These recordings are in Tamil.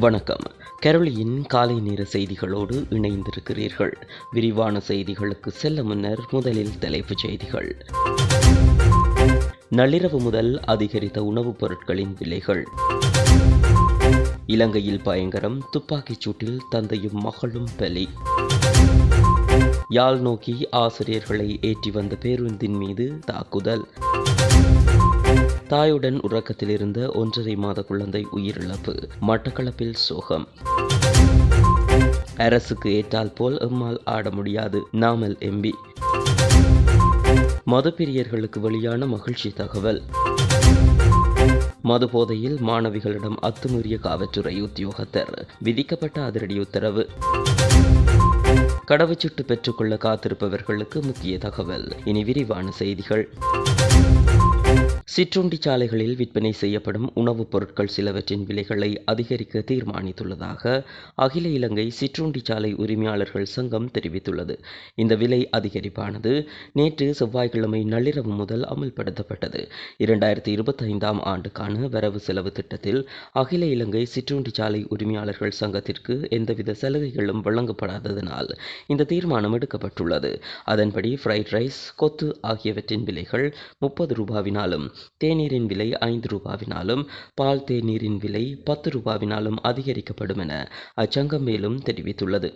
வணக்கம். கரோலியின் காலை நேர செய்திகளோடு இணைந்திருக்கிறீர்கள். விரிவான செய்திகளுக்கு செல்ல முன்னர் முதலில் தலைப்புச் செய்திகள். நள்ளிரவு முதல் அதிகரித்த உணவுப் பொருட்களின் விலைகள். இலங்கையில் பயங்கரம் துப்பாக்கிச் சூட்டில் தந்தையும் மகளும் பலி. யாழ் நோக்கி ஆசிரியர்களை ஏற்றி வந்த பேருந்தின் மீது தாக்குதல். தாயுடன் உறக்கத்தில் இருந்த ஒன்றரை மாத குழந்தை உயிரிழப்பு. மட்டக்களப்பில் சோகம். அரசுக்கு ஏற்றால் போல் எம்மால் ஆட முடியாது. நாமல் எம்பி மதுப்பிரியர்களுக்கு வெளியான மகிழ்ச்சி தகவல். மது போதையில் மாணவிகளிடம் அத்துமீறிய காவல்துறை உத்தியோகத்தர். விதிக்கப்பட்ட அதிரடி உத்தரவு. கடவுச்சீட்டு பெற்றுக்கொள்ள காத்திருப்பவர்களுக்கு முக்கிய தகவல். இனி விரிவான செய்திகள். சிற்றுண்டி சாலைகளில் விற்பனை செய்யப்படும் உணவுப் பொருட்கள் சிலவற்றின் விலைகளை அதிகரிக்க தீர்மானித்துள்ளதாக அகில இலங்கை சிற்றுண்டி சாலை உரிமையாளர்கள் சங்கம் தெரிவித்துள்ளது. இந்த விலை அதிகரிப்பானது நேற்று செவ்வாய்க்கிழமை நள்ளிரவு முதல் அமல்படுத்தப்பட்டது. இரண்டாயிரத்தி இருபத்தைந்தாம் ஆண்டுக்கான வரவு செலவு திட்டத்தில் அகில இலங்கை சிற்றுண்டி சாலை உரிமையாளர்கள் சங்கத்திற்கு எந்தவித சலுகைகளும் வழங்கப்படாததனால் இந்த தீர்மானம் எடுக்கப்பட்டுள்ளது. அதன்படி ஃப்ரைட் ரைஸ் கொத்து ஆகியவற்றின் விலைகள் முப்பது ரூபாவினாலும் தேநீரின் விலை ஐந்து ரூபாவினாலும் பால் தேநீரின் விலை பத்து ரூபாவினாலும் அதிகரிக்கப்படும் என அச்சங்கம் மேலும் தெரிவித்துள்ளது.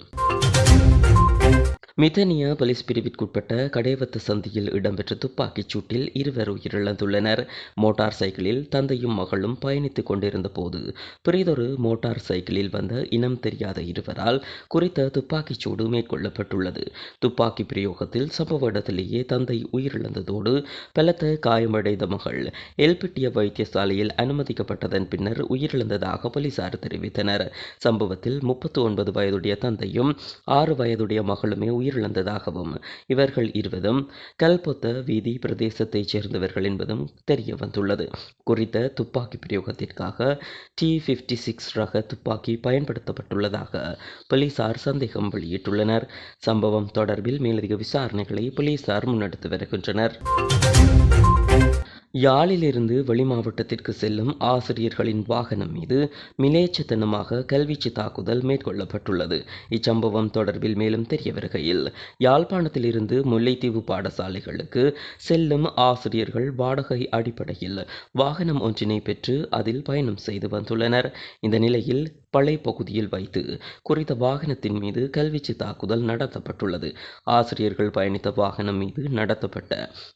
மிதனியா போலீஸ் பிரிவிற்குட்பட்ட கடைவத்த சந்தியில் இடம்பெற்ற துப்பாக்கிச் சூட்டில் இருவர் உயிரிழந்துள்ளனர். மோட்டார் சைக்கிளில் தந்தையும் மகளும் பயணித்துக் கொண்டிருந்த போது பிறிதொரு மோட்டார் சைக்கிளில் வந்த இனம் தெரியாத இருவரால் குறித்த துப்பாக்கிச் சூடு மேற்கொள்ளப்பட்டுள்ளது. துப்பாக்கி பிரயோகத்தில் சம்பவ இடத்திலேயே தந்தை உயிரிழந்ததோடு பலத்த காயமடைந்த மகள் எல்பிட்டிய வைத்தியசாலையில் அனுமதிக்கப்பட்டதன் பின்னர் உயிரிழந்ததாக போலீசார் தெரிவித்தனர். சம்பவத்தில் முப்பத்தி ஒன்பது வயதுடைய தந்தையும் ஆறு வயதுடைய மகளுமே உயிர் உயிரிழந்ததாகவும் இவர்கள் இருவரும் கல்பொத்த வீதி பிரதேசத்தைச் சேர்ந்தவர்கள் என்பதும் தெரிய வந்துள்ளது. குறித்த துப்பாக்கி பிரயோகத்திற்காக டி ஃபிஃப்டி சிக்ஸ் ரக துப்பாக்கி பயன்படுத்தப்பட்டுள்ளதாக போலீசார் சந்தேகம் வெளியிட்டுள்ளனர். சம்பவம் தொடர்பில் மேலதிக விசாரணைகளை போலீசார் முன்னெடுத்து வருகின்றனர். யாழிலிருந்து வெளிமாவட்டத்திற்கு செல்லும் ஆசிரியர்களின் வாகனம் மீது மிலேச்சத்தனமாக கல்வீச்சு தாக்குதல் மேற்கொள்ளப்பட்டுள்ளது. இச்சம்பவம் தொடர்பில் மேலும் தெரிய வருகையில் யாழ்ப்பாணத்திலிருந்து முல்லைத்தீவு பாடசாலைகளுக்கு செல்லும் ஆசிரியர்கள் வாடகை அடிப்படையில் வாகனம் ஒன்றினை பெற்று அதில் பயணம் செய்து வந்துள்ளனர். இந்த நிலையில் பளை பகுதியில் வைத்து குறித்த வாகனத்தின் மீது கல்வீச்சு தாக்குதல் நடத்தப்பட்டுள்ளது. ஆசிரியர்கள் பயணித்த வாகனம் மீது நடத்தப்பட்ட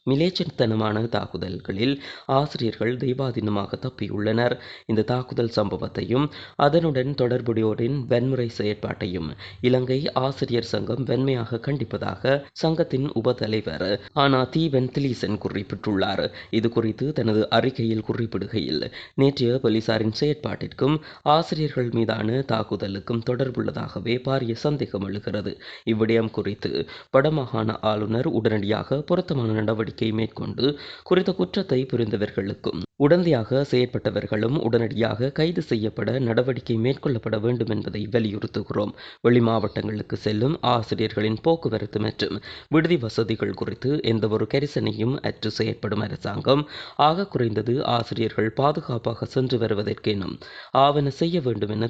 மிலேச்சத்தனமான தாக்குதல்களில் ஆசிரியர்கள் தெய்வாதீனமாக தப்பியுள்ளனர். இந்த தாக்குதல் சம்பவத்தையும் அதனுடன் தொடர்புடையோரின் வன்முறை செயற்பாட்டையும் இலங்கை ஆசிரியர் சங்கம் வெண்மையாக கண்டிப்பதாக சங்கத்தின் உப தலைவர் ஆனா தீவன் திலீசன் குறிப்பிட்டுள்ளார். இது குறித்து தனது அறிக்கையில் குறிப்பிடுகையில் நேற்றைய போலீசாரின் செயற்பாட்டிற்கும் ஆசிரியர்கள் மீது மீதான தாக்குதலுக்கும் தொடர்புள்ளதாகவே பாரிய சந்தேகம் எழுகிறது. இவ்விடயம் குறித்து வடமாகாண ஆளுநர் உடனடியாக பொருத்தமான நடவடிக்கை மேற்கொண்டு குறித்த குற்றத்தை புரிந்தவர்களுக்கும் உடந்தையாக செயற்பட்டவர்களும் உடனடியாக கைது செய்யப்பட நடவடிக்கை மேற்கொள்ளப்பட வேண்டும் என்பதை வலியுறுத்துகிறோம். வெளி மாவட்டங்களுக்கு செல்லும் ஆசிரியர்களின் போக்குவரத்து மற்றும் விடுதி வசதிகள் குறித்து எந்தவொரு கரிசனையும் அற்று செயற்படும் அரசாங்கம் ஆக குறைந்தது ஆசிரியர்கள் பாதுகாப்பாக சென்று வருவதற்கேனும் ஆவண செய்ய வேண்டும் என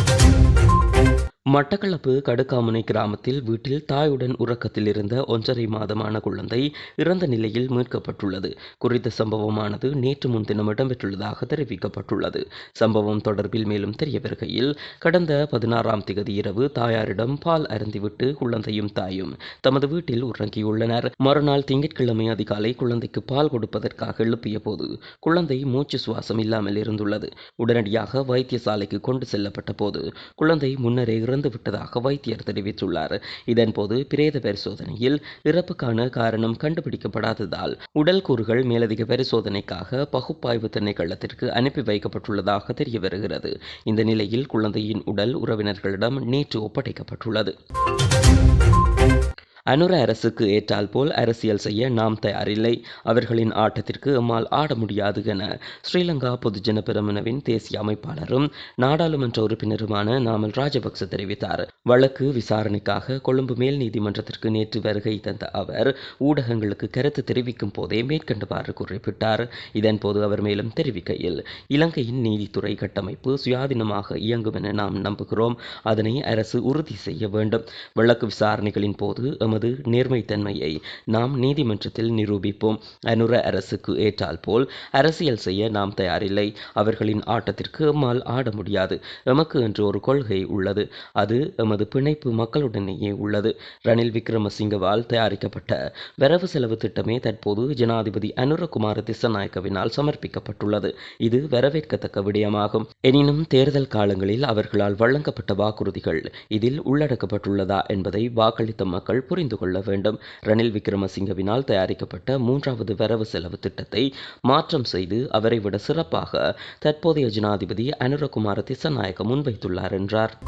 மட்டக்களப்பு கடுக்காமுனை கிராமத்தில் வீட்டில் தாயுடன் உறக்கத்தில் இருந்த ஒன்றரை மாதமான குழந்தை இறந்த நிலையில் மீட்கப்பட்டுள்ளது. குறித்த சம்பவமானது நேற்று முன்தினம் இடம்பெற்றுள்ளதாக தெரிவிக்கப்பட்டுள்ளது. சம்பவம் தொடர்பில் மேலும் தெரிய வருகையில் கடந்த பதினாறாம் திகதி இரவு தாயாரிடம் பால் அருந்திவிட்டு குழந்தையும் தாயும் தமது வீட்டில் உறங்கியுள்ளனர். மறுநாள் திங்கட்கிழமை அதிகாலை குழந்தைக்கு பால் கொடுப்பதற்காக எழுப்பிய போது குழந்தை மூச்சு சுவாசம் இல்லாமல் இருந்துள்ளது. உடனடியாக வைத்தியசாலைக்கு கொண்டு செல்லப்பட்ட போது குழந்தை முன்னரே இறந்து விட்டதாக வைத்தியர் தெரிவித்துள்ளார். இதன்போது பிரேத பரிசோதனையில் இறப்புக்கான காரணம் கண்டுபிடிக்கப்படாததால் உடல் கூறுகள் மேலதிக பரிசோதனைக்காக பகுப்பாய்வு திணைக்களத்திற்கு அனுப்பி வைக்கப்பட்டுள்ளதாக தெரிய வருகிறது இந்த நிலையில் குழந்தையின் உடல் உறவினர்களிடம் நேற்று ஒப்படைக்கப்பட்டுள்ளது. அனுர அரசுக்கு ஏற்றால் போல் அரசியல் செய்ய நாம் தயாரில்லை. அவர்களின் ஆட்டத்திற்கு எம்மால் ஆட முடியாது என ஸ்ரீலங்கா பொதுஜன பெரமுனவின் தேசிய அமைப்பாளரும் நாடாளுமன்ற உறுப்பினருமான நாமல் ராஜபக்ச தெரிவித்தார். வழக்கு விசாரணைக்காக கொழும்பு மேல் நீதிமன்றத்திற்கு நேற்று வருகை தந்த அவர் ஊடகங்களுக்கு கருத்து தெரிவிக்கும் போதே மேற்கண்டவாறு குறிப்பிட்டார். இதன்போது அவர் மேலும் தெரிவிக்கையில் இலங்கையின் நீதித்துறை கட்டமைப்பு சுயாதீனமாக இயங்கும் என நாம் நம்புகிறோம். அதனை அரசு உறுதி செய்ய வேண்டும். வழக்கு விசாரணைகளின் போது நமது நேர்மைத்தன்மையை நாம் நீதிமன்றத்தில் நிரூபிப்போம். அனுர அரசுக்கு ஏற்றால் போல் அரசியல் செய்ய நாம் தயாரில்லை. அவர்களின் ஆட்டத்திற்கு மால் ஆட முடியாது. எமக்கு என்று ஒரு கொள்கை உள்ளது. அது எமது பிணைப்பு மக்களுடனேயே உள்ளது. ரணில் விக்ரமசிங்கவால் தயாரிக்கப்பட்ட வரவு செலவு திட்டமே தற்போது ஜனாதிபதி அனுரகுமார திசநாயக்கவினால் சமர்ப்பிக்கப்பட்டுள்ளது. இது வரவேற்கத்தக்க விடயமாகும். எனினும் தேர்தல் காலங்களில் அவர்களால் வழங்கப்பட்ட வாக்குறுதிகள் இதில் உள்ளடக்கப்பட்டுள்ளதா என்பதை வாக்களித்த மக்கள் புரிந்து கொள்ள வேண்டும். ரணில் விக்ரமசிங்கவினால் தயாரிக்கப்பட்ட மூன்றாவது வரவு செலவு திட்டத்தை மாற்றம் செய்து அவரை விட சிறப்பாக தற்போதைய ஜனாதிபதி அனுரகுமார திசநாயக்க முன்வைத்துள்ளார் என்றார்.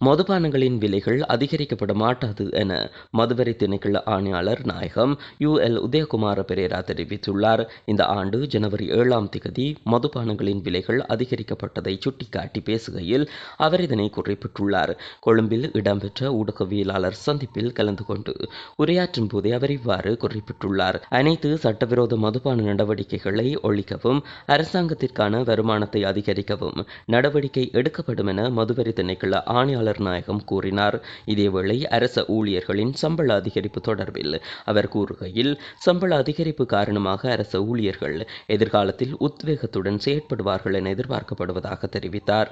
மதுபானங்களின் விலைகள் அதிகரிக்கப்பட மாட்டாது என மதுவரி திணைக்கள ஆணையாளர் நாயகம் யு எல் உதயகுமார பெரேரா தெரிவித்துள்ளார். இந்த ஆண்டு ஜனவரி ஏழாம் திகதி மதுபானங்களின் விலைகள் அதிகரிக்கப்பட்டதை சுட்டிக்காட்டி பேசுகையில் அவர் இதனை குறிப்பிட்டுள்ளார். கொழும்பில் இடம்பெற்ற ஊடகவியலாளர் சந்திப்பில் கலந்து கொண்டு உரையாற்றும் போதே அவர் இவ்வாறு குறிப்பிட்டுள்ளார். அனைத்து சட்டவிரோத மதுபான நடவடிக்கைகளை ஒழிக்கவும் அரசாங்கத்திற்கான வருமானத்தை அதிகரிக்கவும் நடவடிக்கை எடுக்கப்படும் என மதுவரி திணைக்கள ஆணையாளர் நாயகம் கூறினார் இதேவேளை அரச ஊழியர்களின் சம்பள அதிகரிப்பு தொடர்பில் அவர் கூறுகையில் சம்பள அதிகரிப்பு காரணமாக அரச ஊழியர்கள் எதிர்காலத்தில் உத்வேகத்துடன் செயற்படுவார்கள் என எதிர்பார்க்கப்படுவதாக தெரிவித்தார்.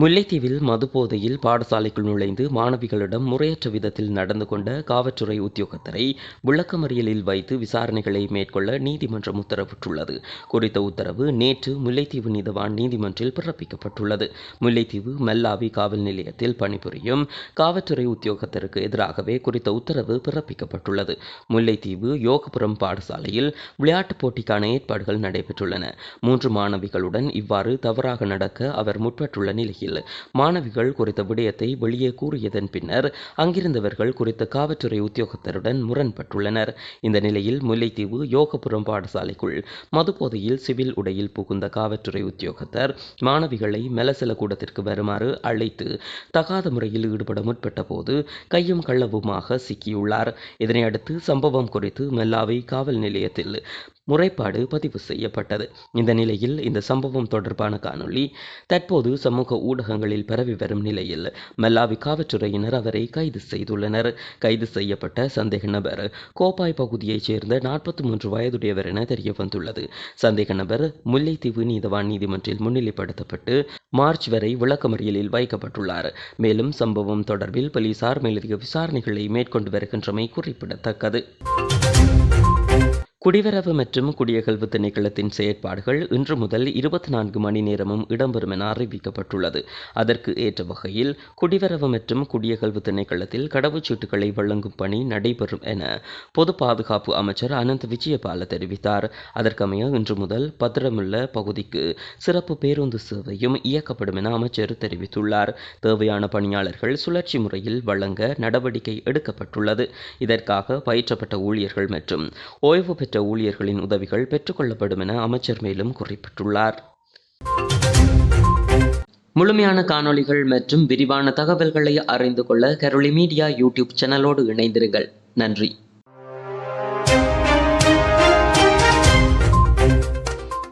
முல்லைத்தீவில் மதுபோதையில் பாடசாலைக்குள் நுழைந்து மாணவிகளிடம் முறையற்ற விதத்தில் நடந்து கொண்ட காவல்துறை உத்தியோகத்தரை விளக்கமறியலில் வைத்து விசாரணைகளை மேற்கொள்ள நீதிமன்றம் உத்தரவிட்டுள்ளது. குறித்த உத்தரவு நேற்று முல்லைத்தீவு நீதவான் நீதிமன்றில் பிறப்பிக்கப்பட்டுள்ளது. முல்லைத்தீவு மல்லாவி காவல் நிலையத்தில் பணிபுரியும் காவல்துறை உத்தியோகத்தருக்கு எதிராகவே குறித்த உத்தரவு பிறப்பிக்கப்பட்டுள்ளது. முல்லைத்தீவு யோகபுரம் பாடசாலையில் விளையாட்டுப் போட்டிக்கான ஏற்பாடுகள் நடைபெற்றுள்ளன. மூன்று மாணவிகளுடன் இவ்வாறு தவறாக நடக்க அவர் முற்பட்டுள்ள நிலையில் நிலையில் மாணவிகள் குறித்த விடயத்தை வெளியே கூறியதன் பின்னர் அங்கிருந்தவர்கள் குறித்த காவல்துறை உத்தியோகத்தருடன் முரண்பட்டுள்ளனர். இந்த நிலையில் முல்லைத்தீவு யோகபுரம் பாடசாலைக்குள் மதுபோதையில் சிவில் உடையில் புகுந்த காவல்துறை உத்தியோகத்தர் மாணவிகளை மெலசல கூடத்திற்கு வருமாறு அழைத்து தகாத முறையில் ஈடுபட முற்பட்ட போது கையும் கள்ளவுமாக சிக்கியுள்ளார். இதனையடுத்து சம்பவம் குறித்து மெல்லாவை காவல் நிலையத்தில் முறைப்பாடு பதிவு செய்யப்பட்டது. இந்த நிலையில் இந்த சம்பவம் தொடர்பான காணொளி தற்போது சமூக ஊடகங்களில் பரவி வரும் நிலையில் மல்லாவி காவல்துறையினர் அவரை கைது செய்துள்ளனர். கைது செய்யப்பட்ட சந்தேக நபர் கோப்பாய் பகுதியைச் சேர்ந்த நாற்பத்தி மூன்று வயதுடையவர் என தெரிய வந்துள்ளது. சந்தேக நபர் முல்லைத்தீவு நீதவான் நீதிமன்றில் முன்னிலைப்படுத்தப்பட்டு மார்ச் வரை விளக்கமறியலில் வைக்கப்பட்டுள்ளார். மேலும் சம்பவம் தொடர்பில் போலீசார் மேலதிக விசாரணைகளை மேற்கொண்டு வருகின்றமை குறிப்பிடத்தக்கது. குடிவரவு மற்றும் குடியகல்வு திணைக்களத்தின் செயற்பாடுகள் இன்று முதல் இருபத்தி நான்கு மணி நேரமும் இடம்பெறும் என அறிவிக்கப்பட்டுள்ளது. அதற்கு ஏற்ற வகையில் குடிவரவு மற்றும் குடியகல்வு திணைக்களத்தில் கடவுச்சீட்டுகளை வழங்கும் பணி நடைபெறும் என பொது பாதுகாப்பு அமைச்சர் அனந்த் விஜயபால தெரிவித்தார். அதற்கமைய இன்று முதல் பத்திரமுள்ள பகுதிக்கு சிறப்பு பேருந்து சேவையும் இயக்கப்படும் என அமைச்சர் தெரிவித்துள்ளார். தேவையான பணியாளர்கள் சுழற்சி முறையில் வழங்க நடவடிக்கை எடுக்கப்பட்டுள்ளது. இதற்காக பயிற்றப்பட்ட ஊழியர்கள் மற்றும் ஓய்வு பெற்ற ஊழியர்களின் உதவிகள் பெற்றுக்கொள்ளப்படும் என அமைச்சர் மேலும் குறிப்பிட்டுள்ளார். முழுமையான காணொளிகள் மற்றும் விரிவான தகவல்களை அறிந்து கொள்ள கரோலி மீடியா யூடியூப் சேனலோடு இணைந்திருங்கள். நன்றி.